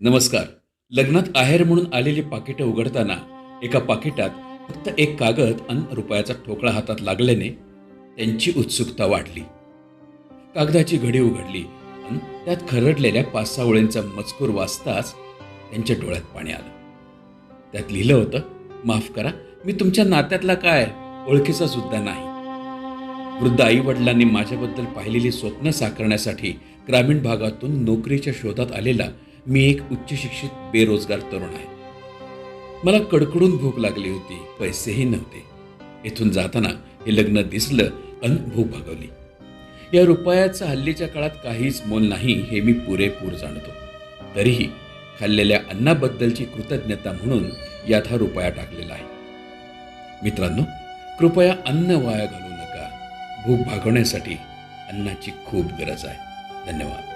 नमस्कार. लग्नात आहेर म्हणून आलेली पाकिटं उघडताना एका पाकिटात फक्त एक कागद आणि रुपयाचा ठोकळा हातात लागल्याने त्यांची उत्सुकता वाढली. कागदाची घडी उघडली आणि त्यात खरडलेल्या पाच सहा ओळींचा मजकूर वाचताच त्यांच्या डोळ्यात पाणी आलं. त्यात लिहिलं होतं माफ करा मी तुमच्या नात्यातला काय? ओळखीचा सुद्धा नाही. वृद्ध आई वडिलांनी माझ्याबद्दल पाहिलेली स्वप्न साकारण्यासाठी ग्रामीण भागातून नोकरीच्या शोधात आलेला मी एक उच्च शिक्षित बेरोजगार तरुण आहे. मला कडकडून भूक लागली होती पैसेही नव्हते. इथून जाताना हे लग्न दिसलं अन भूक भागवली. या रुपयाचं हल्लीच्या काळात काहीच मोल नाही हे मी पुरेपूर जाणतो. तरीही खाल्लेल्या अन्नाबद्दलची कृतज्ञता म्हणून यात हा रुपया टाकलेला आहे. मित्रांनो कृपया अन्न वाया घालू नका. भूक भागवण्यासाठी अन्नाची खूप गरज आहे. धन्यवाद.